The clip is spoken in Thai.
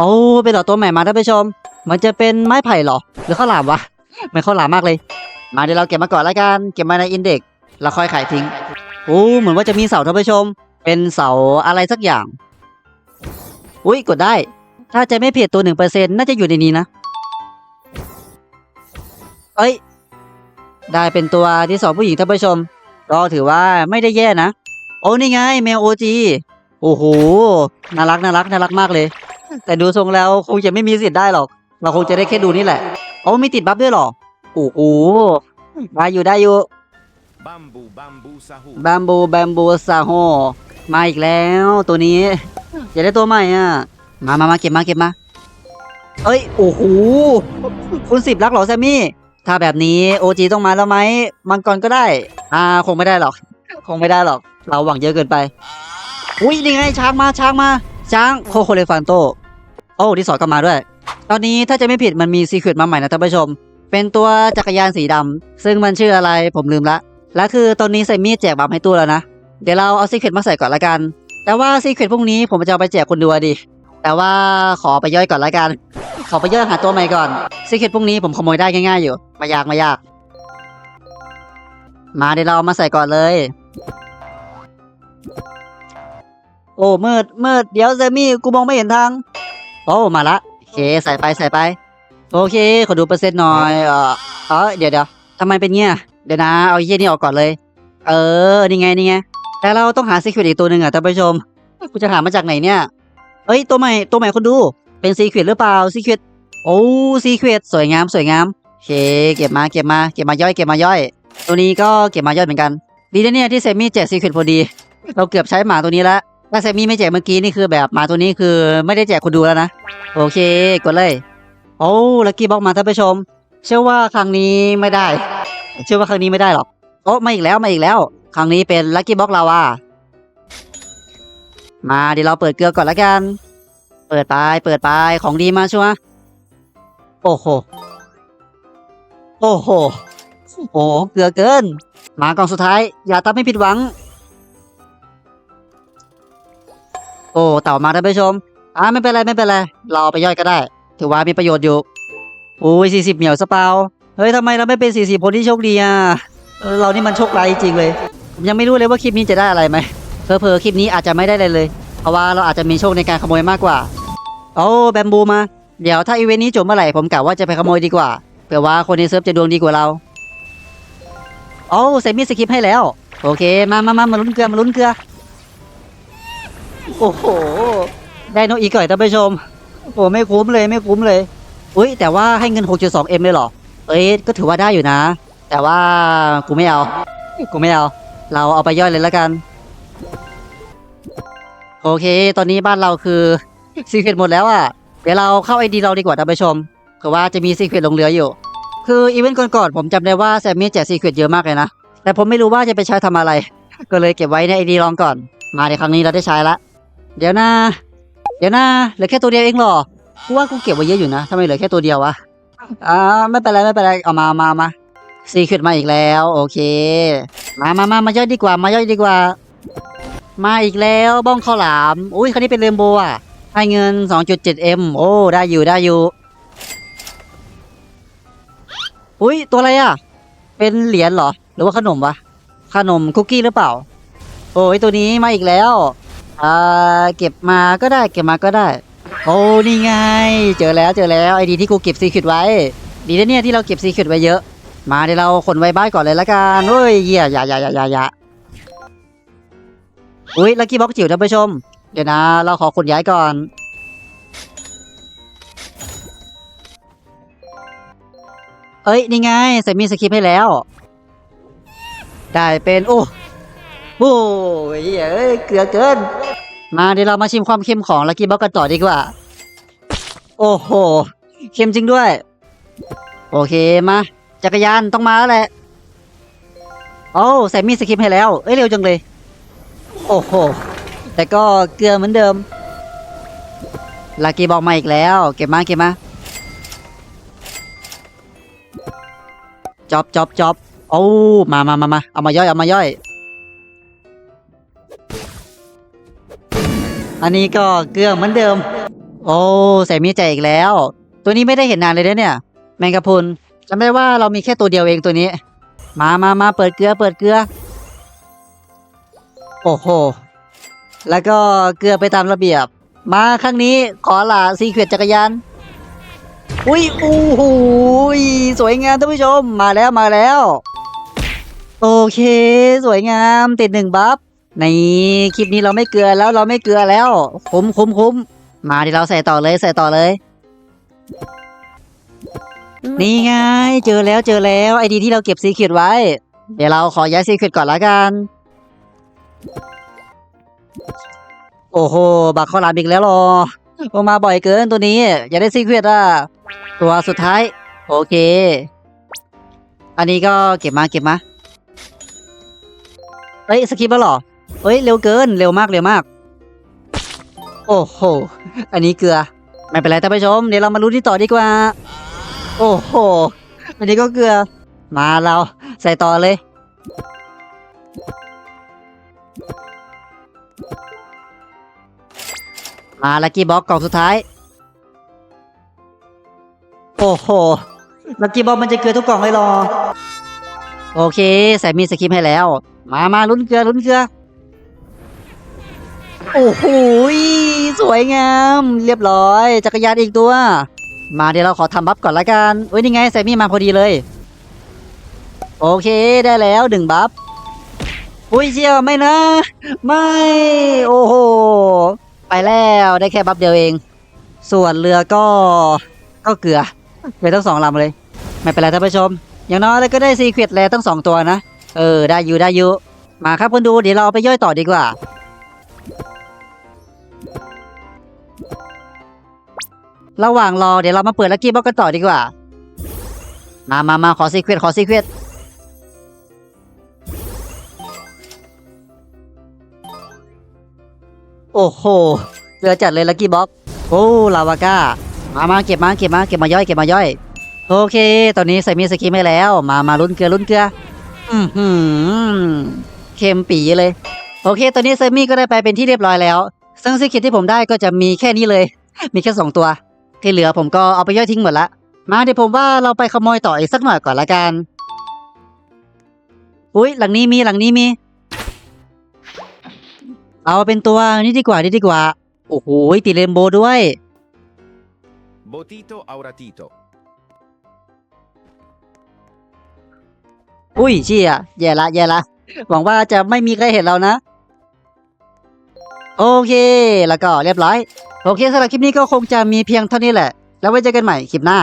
โอ้เป็นต่อตัวใหม่มาท่านผู้ชม มันจะเป็นไม้ไผ่เหรอ หรือข้าวหลามวะไม่ข้าวหลามมากเลย มาเดี๋ยวเราเก็บมาก่อนล้วกัน เก็บมาในอินเด็กซ์แล้วค่อยขายทิ้ง โอ้เหมือนว่าจะมีเสาท่านผู้ชม เป็นเสาอะไรสักอย่าง อุ้ยกดได้ ถ้าจะไม่ผิดตัวหนึ่งเปอร์เซ็นน่าจะอยู่ในนี้นะ เอ้ย ได้เป็นตัวที่สองผู้หญิงท่านผู้ชม ก็ถือว่าไม่ได้แย่นะ โอ้นี่ไงแมวโอจีโอ้โห น่ารักน่ารักน่ารักมากเลย แต่ดูทรงแล้วคงจะไม่มีสิทธิ์ได้หรอก เราคงจะได้แค่ดูนี่แหละโอ้มีติดบัฟด้วยเหรอโอ้โหได้อยู่ได้อยู่ Bamboo bamboo sahu. แบมบูแบมบูซาโฮมาอีกแล้วตัวนี้อยากได้ตัวใหม่อะ มามามาเก็บมาเก็บมาเอ้ยโอ้โหคุณสิบลักเหรอแซมมี่ ถ้าแบบนี้โอจีต้องมาแล้วไหมมังกรก็ได้ อ่าคงไม่ได้หรอก คงไม่ได้หรอก เราหวังเยอะเกินไป อุ้ยนี่ไงช้างมาช้างมาช้างโคโคเลฟันโต โอ้ที่สอนก็มาด้วย ตอนนี้ถ้าจะไม่ผิดมันมีซีเครตมาใหม่นะท่านผู้ชม เป็นตัวจักรยานสีดำซึ่งมันชื่ออะไรผมลืมละ และคือตอนนี้ใส่มีดแจกบัฟให้ตู้แล้วนะ เดี๋ยวเราเอาซีเครตมาใส่ก่อนละกัน แต่ว่าซีเครตพวกนี้ผมจะเอาไปแจกคนดูดิ แต่ว่าขอไปย่อยก่อนละกัน ขอไปย่อยหาตัวใหม่ก่อนซีเครตพวกนี้ผมขโมยได้ง่ายๆอยู่ไม่ยากไม่ยาก มาเดี๋ยวเรามาใส่ก่อนเลย โอ้มืดมืดเดี๋ยวเซมี่กูมองไม่เห็นทาง โอ้มาละโอเคใส่ไปใส่ไป โอเค ขอดูเปอร์เซ็นต์หน่อยเออเออเดี๋ยวเดี๋ยวทำไมเป็นเงี้ยเดี๋ยวนะเอาเยี่ยนี่ออกก่อนเลย เออนี่ไงนี่ไงแต่เราต้องหาซีเครตอีกตัวหนึ่งอะท่านผู้ชมกูจะหามาจากไหนเนี่ยเอ้ยตัวใหม่ตัวใหม่คนดูเป็นซีเครตหรือเปล่าซีเครตโอ้ซีเครตสวยงามสวยงามโอเค เก็บมาเก็บมาเก็บมาย่อยเก็บมาย่อย ตัวนี้ก็เก็บมาย่อยเหมือนกัน ดีนะเนี่ยที่เซมี่แจกซีเครตพอดี เราเกือบใช้หมาตัวนี้แล้ว ถ้าเซมี่ไม่แจกเมื่อกี้นี่คือแบบหมาตัวนี้คือไม่ได้แจกคนดูแล้วนะ โอเค กดเลย โอ้ลักกี้บ็อกมาท่านผู้ชม เชื่อว่าครั้งนี้ไม่ได้ เชื่อว่าครั้งนี้ไม่ได้หรอกโอ้มาอีกแล้วมาอีกแล้ว ครั้งนี้เป็นลัคกี้บ็อกลาวามาเดี๋ยวเราเปิดเกลือก่อนละกัน เปิดไปเปิดไปของดีมาชัวโอ้โห โอ้โห โอ้เกลือเกิน มากล่องสุดท้าย อย่าทำให้ผิดหวัง โอ้เต่ามาท่านผู้ชมอ่าไม่เป็นไรไม่เป็นไรเราเอาไปย่อยก็ได้ ถือว่ามีประโยชน์อยู่โอ้ยสี่สิบเหนียวสเปาเฮ้ยทำไมเราไม่เป็นสี่สิบคนที่โชคดีอะเรานี่มันโชคร้ายจริงเลยผมยังไม่รู้เลยว่าคลิปนี้จะได้อะไรไหมเพอเพอคลิปนี้อาจจะไม่ได้เลยเลย เพราะว่าเราอาจจะมีโชคในการขโมยมากกว่าโอ้แบมบูมา เดี๋ยวถ้าอีเวนต์นี้จบเมื่อไหร่ผมกะว่าจะไปขโมยดีกว่าเผื่อว่าคนในเซิร์ฟจะดวงดีกว่าเราโอ้เซมิสคริปให้แล้ว โอเค มามามามาลุ้นเกลือมาลุ้นเกลือ โอ้โห ได้นกอีกก่อยท่านผู้ชม โอ้ไม่คุ้มเลยไม่คุ้มเลยอุ้ยแต่ว่าให้เงิน 6.2M เลยเหรอ เอ้ยก็ถือว่าได้อยู่นะ แต่ว่ากูไม่เอา กูไม่เอา เราเอาไปย่อยเลยแล้วกัน โอเค ตอนนี้บ้านเราคือซีเครตหมดแล้วอะ เดี๋ยวเราเข้าไอดีเราดีกว่าท่านผู้ชมคือว่าจะมีซีเครตลงเหลืออยู่ คืออีเวนต์ก่อนๆผมจำได้ว่าแซมมี่แจกซีเครตเยอะมากเลยนะ แต่ผมไม่รู้ว่าจะไปใช้ทำอะไร ก็เลยเก็บไว้ในไอดีลองก่อน มาในครั้งนี้เราได้ใช้ละ เดี๋ยวนะ เดี๋ยวนะ เหลือแค่ตัวเดียวเองหรอ กูว่ากูเก็บไว้เยอะอยู่นะทำไมเหลือแค่ตัวเดียววะ อ่า ไม่เป็นไรไม่เป็นไร เอามามามาซีขึ้นมาอีกแล้ว โอเค มามามามาย่อยดีกว่า มาย่อยดีกว่า มาอีกแล้วบ้องข้าวหลาม อุ้ยคันนี้เป็นเรนโบว์อะให้เงิน 2.7M โอ้ ได้อยู่ได้อยู่ อุ้ยตัวอะไรอะ เป็นเหรียญเหรอ หรือว่าขนมวะ ขนมคุกกี้หรือเปล่า โอ้ยตัวนี้มาอีกแล้ว อ่าเก็บมาก็ได้เก็บมาก็ได้ โอ้นี่ไง เจอแล้วเจอแล้วไอดีที่กูเก็บซีคิดไว้ ดีนะเนี่ยที่เราเก็บซีคิดไว้เยอะ มาเดี๋ยวเราขนไว้บ้านก่อนเลยละกันเฮ้ยเหี้ยอย่าอย่าอย่าอย่าอย่าอุ้ยลักกี้บ็อกจิ๋วท่านผู้ชม เดี๋ยวนะ เราขอขนย้ายก่อน เอ้ยนี่ไงใส่มีสคริปต์ให้แล้ว ได้เป็นโอ้โอ้ยเอ้ยเกลือเกิน มาเดี๋ยวเรามาชิมความเค็มของลักกี้บ็อกกันต่อดีกว่า โอ้โห เค็มจริงด้วย โอเคมา จักรยานต้องมาแล้วแหละโอ้ใส่มีดสคริปให้แล้ว เอ้ยเร็วจังเลย โอ้โห แต่ก็เกลือเหมือนเดิมลักกี้บอกมาอีกแล้ว เก็บมาเก็บมาจอบจอบจอบโอ้มามามามาเอามาย่อยเอามาย่อย อันนี้ก็เกลือเหมือนเดิม โอ้ใส่มีใจอีกแล้ว ตัวนี้ไม่ได้เห็นนานเลยนะเนี่ย แมงกะพรุนจำได้ว่าเรามีแค่ตัวเดียวเองตัวนี้ มามามาเปิดเกลือเปิดเกลือ โอ้โห แล้วก็เกลือไปตามระเบียบ มาครั้งนี้ขอลาซีเควตจักรยาน อุ้ยอู้หูยสวยงามท่านผู้ชม มาแล้วมาแล้ว โอเค สวยงามติดหนึ่งบัฟ ในคลิปนี้เราไม่เกลือแล้วเราไม่เกลือแล้วคุ้มคุ้มคุ้มมาที่เราใส่ต่อเลยใส่ต่อเลย นี่ไง เจอแล้วเจอแล้วไอดีที่เราเก็บซีเคียดไว้ เดี๋ยวเราขอย้ายซีเคียดก่อนละกัน โอ้โห บักข้าวหลามอีกแล้วหรอโอมาบ่อยเกินตัวนี้ อย่าได้ซีเคียดอะ ตัวสุดท้าย โอเค อันนี้ก็เก็บมาเก็บมาเอ้ยสกิปแล้วหรอ เฮ้ยเร็วเกินเร็วมากเร็วมาก โอ้โห อันนี้เกลือ ไม่เป็นไรท่านผู้ชม เดี๋ยวเรามาลุ้นที่ต่อดีกว่า โอ้โห อันนี้ก็เกลือ มาเราใส่ต่อเลย มาลักกี้บ็อกกล่องสุดท้าย โอ้โหลักกี้บ็อกมันจะเกลือทุกกล่องเลยหรอ โอเค ใส่มีสคริปให้แล้ว มามาลุ้นเกลือลุ้นเกลือ โอ้โหสวยงาม เรียบร้อย จักรยานอีกตัว มาเดี๋ยวเราขอทำบัฟก่อนละกันเว้ยนี่ไงแซมมี่มาพอดีเลย โอเคได้แล้วหนึ่งบัฟอุ้ยเชียวไม่นะ ไม่ โอ้โห ไปแล้วได้แค่บัฟเดียวเอง ส่วนเรือก็ ก็เกลือไปทั้งสองลำเลย ไม่เป็นไรท่านผู้ชม อย่างน้อยแล้วก็ได้ซีเควตแลทั้งสองตัวนะ เออ ได้อยู่ได้อยู่มาครับคนดูเดี๋ยวเราไปย่อยต่อดีกว่า ระหว่างรอเดี๋ยวเรามาเปิดลักกี้บ็อกกันต่อดีกว่า มามามาขอซีเควตขอซีเควตโอ้โหเรือจัดเลยลักกี้บ็อกโอ้ลาวาก้ามามาเก็บมาเก็บมาเก็บมาย่อยเก็บมาย่อย โอเค ตอนนี้ใส่มีสกิมให้แล้ว มามาลุ้นเกลือลุ้นเกลือ อือหือเค็มปีเลย โอเค ตอนนี้เซมี่ก็ได้ไปเป็นที่เรียบร้อยแล้ว ซึ่งสกิทที่ผมได้ก็จะมีแค่นี้เลย มีแค่สองตัว ที่เหลือผมก็เอาไปย่อยทิ้งหมดละ มาเดี๋ยวผมว่าเราไปขโมยต่ออีกสักหน่อยก่อนละกัน อุ้ยหลังนี้มีหลังนี้มี เอาเป็นตัวนี้ดีกว่านี่ดีกว่า โอ้โหติดเรนโบว์ด้วย Botito auratito. อุ้ยเชี่ยแย่ละแย่ละ หวังว่าจะไม่มีใครเห็นเรานะ โอเค แล้วก็เรียบร้อย โอเคสำหรับคลิปนี้ก็คงจะมีเพียงเท่านี้แหละ แล้วไว้เจอกันใหม่คลิปหน้า